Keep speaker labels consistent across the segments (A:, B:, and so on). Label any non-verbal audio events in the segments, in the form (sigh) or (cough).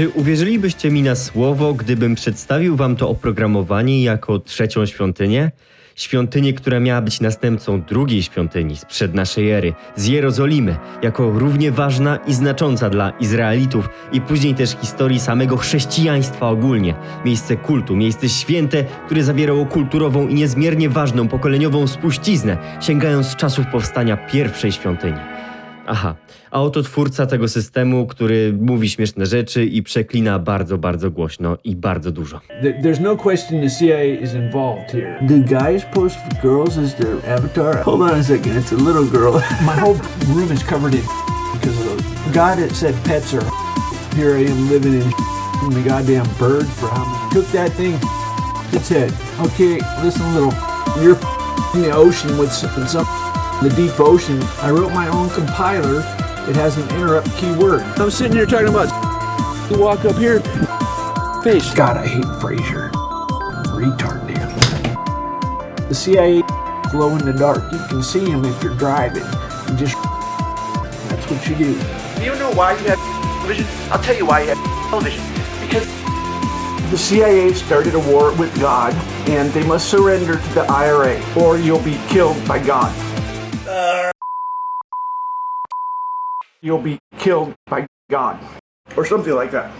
A: Czy uwierzylibyście mi na słowo, gdybym przedstawił wam to oprogramowanie jako trzecią świątynię? Świątynię, która miała być następcą drugiej świątyni sprzed naszej ery, z Jerozolimy, jako równie ważna i znacząca dla Izraelitów i później też historii samego chrześcijaństwa ogólnie. Miejsce kultu, miejsce święte, które zawierało kulturową i niezmiernie ważną pokoleniową spuściznę, sięgając czasów powstania pierwszej świątyni. Aha, a oto twórca tego systemu, który mówi śmieszne rzeczy i przeklina bardzo, bardzo głośno i bardzo dużo.
B: Th- There's no question the CIA is involved here.
C: Do guys for girls as their avatar? Hold on a second, it's a little girl. (laughs)
B: My whole room is covered in because of.
C: God had said pets are. (laughs)
B: Here I am living in (laughs) the goddamn bird for how many?
C: Took that thing, its head. Okay, listen, little. You're in the ocean with some the deep ocean. I wrote my own compiler. It has an interrupt keyword.
B: I'm sitting here talking about. You walk up here, face.
C: God, I hate Frasier. Retard damn. The CIA glow in the dark. You can see him if you're driving. You just. That's what you do.
D: Do you know why you have television? I'll tell you why you have television. Because
C: The CIA started a war with God, and they must surrender to the IRA, or you'll be killed by God. You'll be killed by God.
D: or something like that.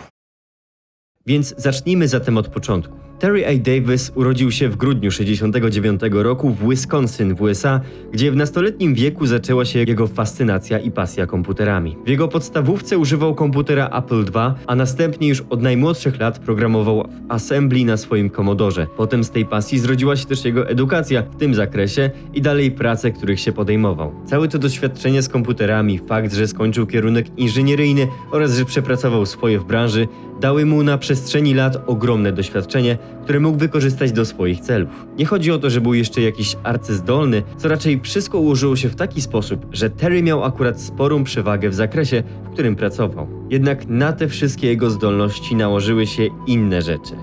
A: Więc zacznijmy zatem od początku. Terry A. Davis urodził się w grudniu 1969 roku w Wisconsin w USA, gdzie w nastoletnim wieku zaczęła się jego fascynacja i pasja komputerami. W jego podstawówce używał komputera Apple II, a następnie już od najmłodszych lat programował w Assembly na swoim Commodorze. Potem z tej pasji zrodziła się też jego edukacja w tym zakresie i dalej prace, których się podejmował. Całe to doświadczenie z komputerami, fakt, że skończył kierunek inżynieryjny oraz że przepracował swoje w branży, dały mu na przestrzeni lat ogromne doświadczenie, które mógł wykorzystać do swoich celów. Nie chodzi o to, że był jeszcze jakiś arcyzdolny, co raczej wszystko ułożyło się w taki sposób, że Terry miał akurat sporą przewagę w zakresie, w którym pracował. Jednak na te wszystkie jego zdolności nałożyły się inne rzeczy.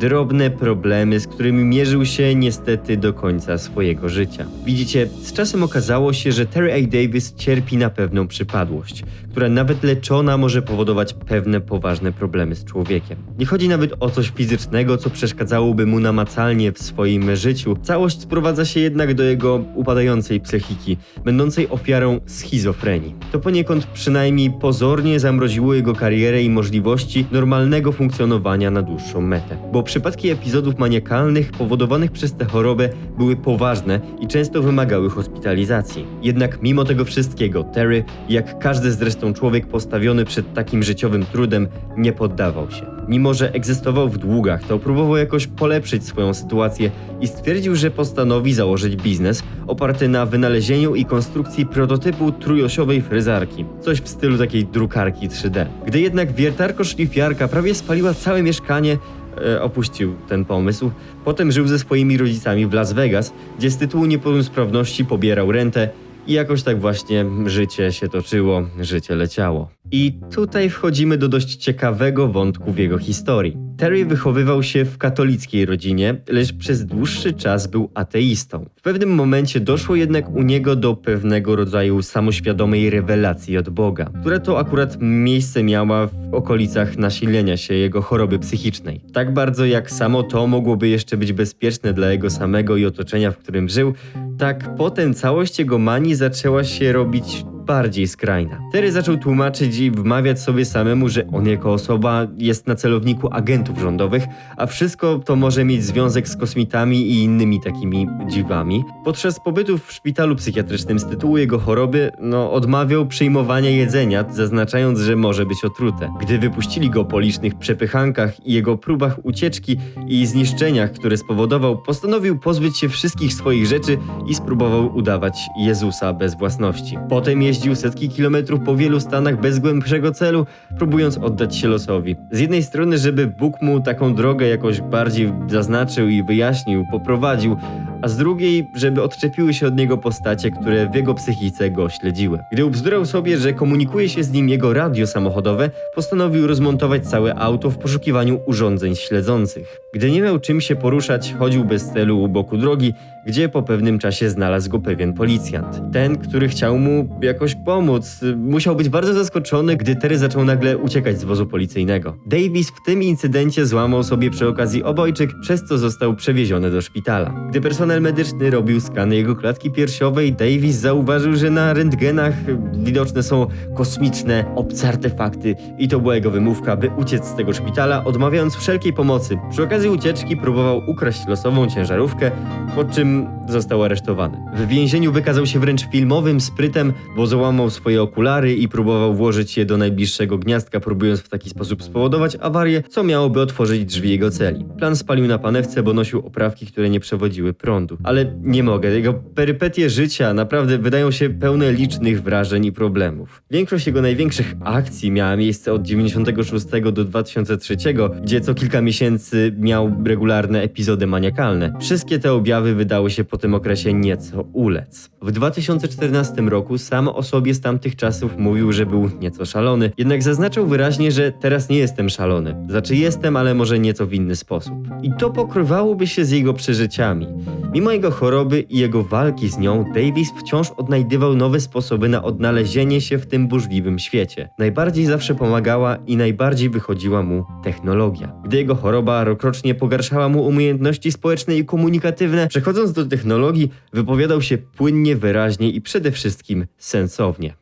A: Drobne problemy, z którymi mierzył się niestety do końca swojego życia. Widzicie, z czasem okazało się, że Terry A. Davis cierpi na pewną przypadłość, która nawet leczona może powodować pewne poważne problemy z człowiekiem. Nie chodzi nawet o coś fizycznego, co przeszkadzałoby mu namacalnie w swoim życiu. Całość sprowadza się jednak do jego upadającej psychiki, będącej ofiarą schizofrenii. To poniekąd przynajmniej pozornie zamroziło jego karierę i możliwości normalnego funkcjonowania na dłuższą metę. Bo przypadki epizodów maniakalnych powodowanych przez tę chorobę były poważne i często wymagały hospitalizacji. Jednak mimo tego wszystkiego Terry, jak każdy zresztą człowiek postawiony przed takim życiowym trudem, nie poddawał się. Mimo, że egzystował w długach, to próbował jakoś polepszyć swoją sytuację i stwierdził, że postanowi założyć biznes oparty na wynalezieniu i konstrukcji prototypu trójosiowej fryzarki. Coś w stylu takiej drukarki 3D. Gdy jednak wiertarko-szlifiarka prawie spaliła całe mieszkanie, e, opuścił ten pomysł. Potem żył ze swoimi rodzicami w Las Vegas, gdzie z tytułu niepełnosprawności pobierał rentę i jakoś tak właśnie życie się toczyło, życie leciało. I tutaj wchodzimy do dość ciekawego wątku w jego historii. Terry wychowywał się w katolickiej rodzinie, lecz przez dłuższy czas był ateistą. W pewnym momencie doszło jednak u niego do pewnego rodzaju samoświadomej rewelacji od Boga, która to akurat miejsce miała w okolicach nasilenia się jego choroby psychicznej. Tak bardzo jak samo to mogłoby jeszcze być bezpieczne dla jego samego i otoczenia, w którym żył, tak potem całość jego manii zaczęła się robić bardziej skrajna. Terry zaczął tłumaczyć i wmawiać sobie samemu, że on jako osoba jest na celowniku agentów rządowych, a wszystko to może mieć związek z kosmitami i innymi takimi dziwami. Podczas pobytu w szpitalu psychiatrycznym z tytułu jego choroby, no, odmawiał przyjmowania jedzenia, zaznaczając, że może być otrute. Gdy wypuścili go po licznych przepychankach i jego próbach ucieczki i zniszczeniach, które spowodował, postanowił pozbyć się wszystkich swoich rzeczy i spróbował udawać Jezusa bez własności. Potem jeździł setki kilometrów po wielu stanach bez głębszego celu, próbując oddać się losowi. Z jednej strony, żeby Bóg mu taką drogę jakoś bardziej zaznaczył i wyjaśnił, poprowadził, a z drugiej, żeby odczepiły się od niego postacie, które w jego psychice go śledziły. Gdy ubzdurał sobie, że komunikuje się z nim jego radio samochodowe, postanowił rozmontować całe auto w poszukiwaniu urządzeń śledzących. Gdy nie miał czym się poruszać, chodził bez celu u boku drogi, gdzie po pewnym czasie znalazł go pewien policjant. Ten, który chciał mu jakoś pomóc, musiał być bardzo zaskoczony, gdy Terry zaczął nagle uciekać z wozu policyjnego. Davis w tym incydencie złamał sobie przy okazji obojczyk, przez co został przewieziony do szpitala. Gdy personel medyczny robił skan jego klatki piersiowej, Davis zauważył, że na rentgenach widoczne są kosmiczne, obce artefakty i to była jego wymówka, by uciec z tego szpitala, odmawiając wszelkiej pomocy. Przy okazji ucieczki próbował ukraść losową ciężarówkę, po czym został aresztowany. W więzieniu wykazał się wręcz filmowym sprytem, bo załamał swoje okulary i próbował włożyć je do najbliższego gniazdka, próbując w taki sposób spowodować awarię, co miałoby otworzyć drzwi jego celi. Plan spalił na panewce, bo nosił oprawki, które nie przewodziły prądu. Ale nie mogę, jego perypetie życia naprawdę wydają się pełne licznych wrażeń i problemów. Większość jego największych akcji miała miejsce od 96 do 2003, gdzie co kilka miesięcy miał regularne epizody maniakalne. Wszystkie te objawy wydały się po tym okresie nieco ulec. W 2014 roku sam o sobie z tamtych czasów mówił, że był nieco szalony, jednak zaznaczył wyraźnie, że teraz nie jestem szalony. Znaczy jestem, ale może nieco w inny sposób. I to pokrywałoby się z jego przeżyciami. Mimo jego choroby i jego walki z nią, Davis wciąż odnajdywał nowe sposoby na odnalezienie się w tym burzliwym świecie. Najbardziej zawsze pomagała i najbardziej wychodziła mu technologia. Gdy jego choroba rokrocznie pogarszała mu umiejętności społeczne i komunikatywne, przechodząc do technologii, wypowiadał się płynnie, wyraźnie i przede wszystkim sensownie.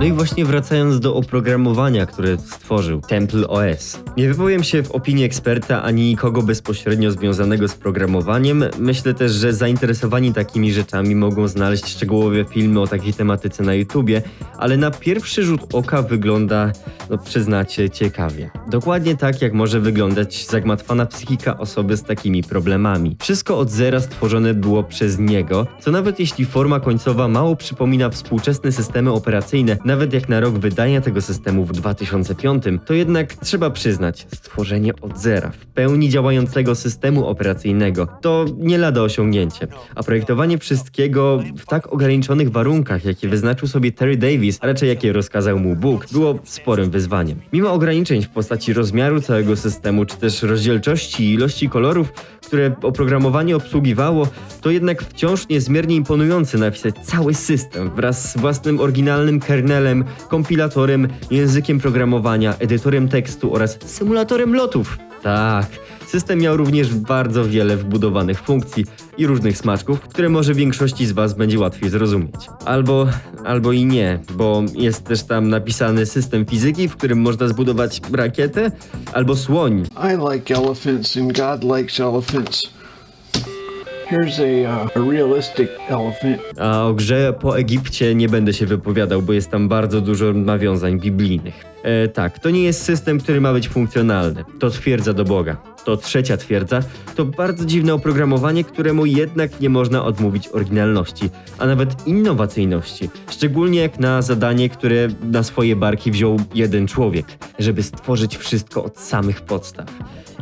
A: No i właśnie wracając do oprogramowania, które stworzył Temple OS. Nie wypowiem się w opinii eksperta ani nikogo bezpośrednio związanego z programowaniem. Myślę też, że zainteresowani takimi rzeczami mogą znaleźć szczegółowe filmy o takiej tematyce na YouTubie, ale na pierwszy rzut oka wygląda, no przyznacie, ciekawie. Dokładnie tak, jak może wyglądać zagmatwana psychika osoby z takimi problemami. Wszystko od zera stworzone było przez niego, co nawet jeśli forma końcowa mało przypomina współczesne systemy operacyjne, nawet jak na rok wydania tego systemu w 2005, to jednak trzeba przyznać, stworzenie od zera, w pełni działającego systemu operacyjnego, to nie lada osiągnięcie. A projektowanie wszystkiego w tak ograniczonych warunkach, jakie wyznaczył sobie Terry Davis, a raczej jakie rozkazał mu Bóg, było sporym wyzwaniem. Mimo ograniczeń w postaci rozmiaru całego systemu, czy też rozdzielczości i ilości kolorów, które oprogramowanie obsługiwało, to jednak wciąż niezmiernie imponujące napisać cały system wraz z własnym oryginalnym kernelem, kompilatorem, językiem programowania, edytorem tekstu oraz symulatorem lotów. Tak. System miał również bardzo wiele wbudowanych funkcji i różnych smaczków, które może większości z Was będzie łatwiej zrozumieć. Albo, albo i nie, bo jest też tam napisany system fizyki, w którym można zbudować rakietę, albo słoń,
E: I like elephants and God likes elephants. Here's a, uh, a realistic elephant.
A: A o grze po Egipcie nie będę się wypowiadał, bo jest tam bardzo dużo nawiązań biblijnych. E, tak, to nie jest system, który ma być funkcjonalny. To twierdza do Boga. To trzecia twierdza. To bardzo dziwne oprogramowanie, któremu jednak nie można odmówić oryginalności, a nawet innowacyjności. Szczególnie jak na zadanie, które na swoje barki wziął jeden człowiek, żeby stworzyć wszystko od samych podstaw.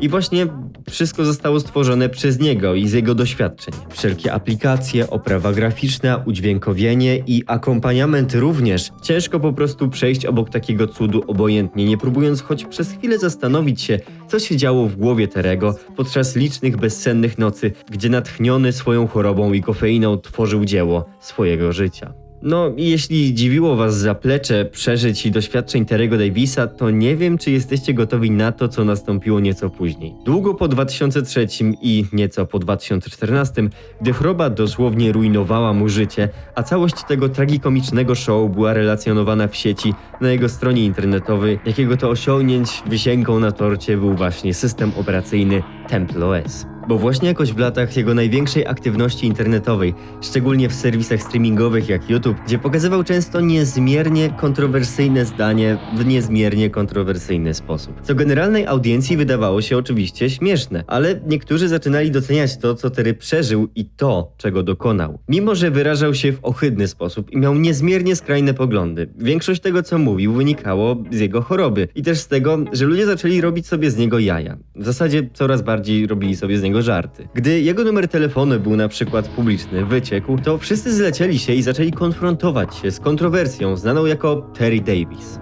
A: I właśnie wszystko zostało stworzone przez niego i z jego doświadczeń. Wszelkie aplikacje, oprawa graficzna, udźwiękowienie i akompaniament również. Ciężko po prostu przejść obok takiego cudu obojętnie, nie próbując choć przez chwilę zastanowić się, co się działo w głowie Terego podczas licznych bezsennych nocy, gdzie natchniony swoją chorobą i kofeiną tworzył dzieło swojego życia. No, jeśli dziwiło Was zaplecze przeżyć i doświadczeń Terego Davisa, to nie wiem, czy jesteście gotowi na to, co nastąpiło nieco później. Długo po 2003 i nieco po 2014, gdy choroba dosłownie rujnowała mu życie, a całość tego tragikomicznego show była relacjonowana w sieci na jego stronie internetowej, jakiego to osiągnięć wisienką na torcie był właśnie system operacyjny Temple OS. Bo właśnie jakoś w latach jego największej aktywności internetowej, szczególnie w serwisach streamingowych jak YouTube, gdzie pokazywał często niezmiernie kontrowersyjne zdanie w niezmiernie kontrowersyjny sposób. Co generalnej audiencji wydawało się oczywiście śmieszne, ale niektórzy zaczynali doceniać to, co Terry przeżył i to, czego dokonał. Mimo, że wyrażał się w ohydny sposób i miał niezmiernie skrajne poglądy, większość tego, co mówił, wynikało z jego choroby i też z tego, że ludzie zaczęli robić sobie z niego jaja. W zasadzie coraz bardziej robili sobie z niego żarty. Gdy jego numer telefonu był na przykład publiczny, wyciekł, to wszyscy zlecieli się i zaczęli konfrontować się z kontrowersją znaną jako Terry Davis.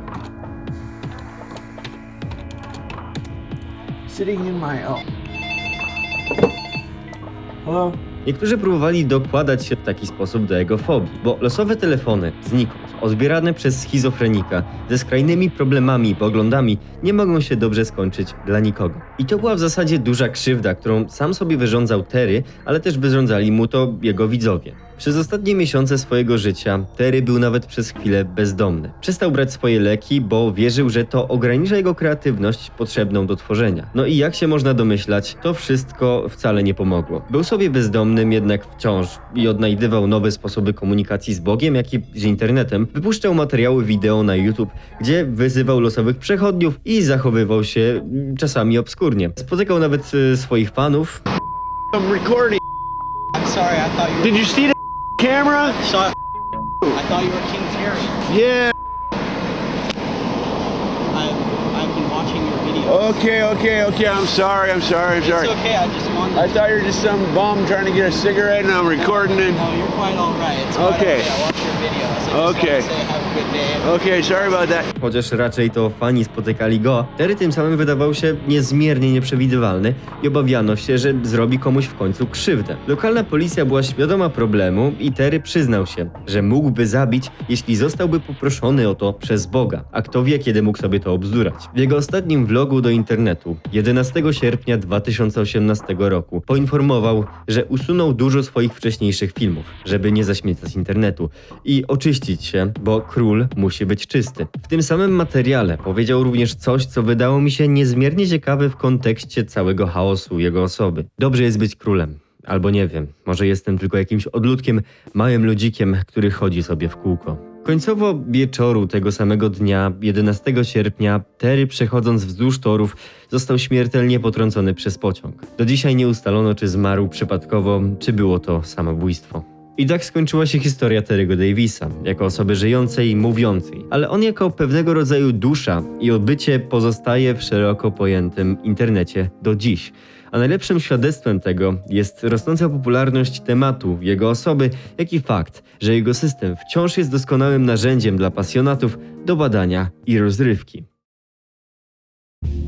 C: Sitting in my. Hello?
A: Niektórzy próbowali dokładać się w taki sposób do jego fobii, bo losowe telefony, znikąd, odbierane przez schizofrenika, ze skrajnymi problemami i poglądami, nie mogą się dobrze skończyć dla nikogo. I to była w zasadzie duża krzywda, którą sam sobie wyrządzał Terry, ale też wyrządzali mu to jego widzowie. Przez ostatnie miesiące swojego życia Terry był nawet przez chwilę bezdomny. Przestał brać swoje leki, bo wierzył, że to ogranicza jego kreatywność potrzebną do tworzenia. No i jak się można domyślać, to wszystko wcale nie pomogło. Był sobie bezdomnym jednak wciąż i odnajdywał nowe sposoby komunikacji z Bogiem, jak i z internetem. Wypuszczał materiały wideo na YouTube, gdzie wyzywał losowych przechodniów i zachowywał się mm, czasami obskurnie. Spotykał nawet y, swoich fanów,
E: I'm recording.
F: I'm sorry, I thought you were.
E: Did you see the camera?
F: Shut. I thought you were King Terry.
E: Yeah. Okay, okay, okay. I'm sorry. I'm sorry. I'm sorry.
F: It's okay, I just wanted.
E: I thought you were just some bum trying to get a cigarette, and I'm recording it.
F: No, you're quite all right. It's quite
E: Okay.
F: okay. I watched your videos. I just
E: Okay.
F: wanted to say have a good day.
E: Okay, sorry about that.
A: chociaż raczej to fani spotykali go, Terry tym samym wydawał się niezmiernie nieprzewidywalny i obawiano się, że zrobi komuś w końcu krzywdę. Lokalna policja była świadoma problemu i Terry przyznał się, że mógłby zabić, jeśli zostałby poproszony o to przez Boga, a kto wie, kiedy mógł sobie to obzdurać. W jego ostatnim vlogu do internetu 11 sierpnia 2018 roku poinformował, że usunął dużo swoich wcześniejszych filmów, żeby nie zaśmiecać internetu i oczyścić się, bo król musi być czysty. W tym samym materiale powiedział również coś, co wydało mi się niezmiernie ciekawe w kontekście całego chaosu jego osoby. Dobrze jest być królem. Albo nie wiem, może jestem tylko jakimś odludkiem, małym ludzikiem, który chodzi sobie w kółko. Końcowo wieczoru tego samego dnia, 11 sierpnia, Terry przechodząc wzdłuż torów został śmiertelnie potrącony przez pociąg. Do dzisiaj nie ustalono, czy zmarł przypadkowo, czy było to samobójstwo. I tak skończyła się historia Terry'ego Davisa, jako osoby żyjącej i mówiącej, ale on jako pewnego rodzaju dusza i odbycie pozostaje w szeroko pojętym internecie do dziś. A najlepszym świadectwem tego jest rosnąca popularność tematu, jego osoby, jak i fakt, że jego system wciąż jest doskonałym narzędziem dla pasjonatów do badania i rozrywki.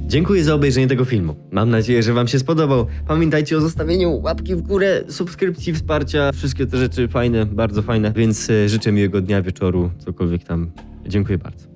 A: Dziękuję za obejrzenie tego filmu. Mam nadzieję, że Wam się spodobał. Pamiętajcie o zostawieniu łapki w górę, subskrypcji, wsparcia. Wszystkie te rzeczy fajne, bardzo fajne. Więc e, życzę miłego dnia, wieczoru, cokolwiek tam. Dziękuję bardzo.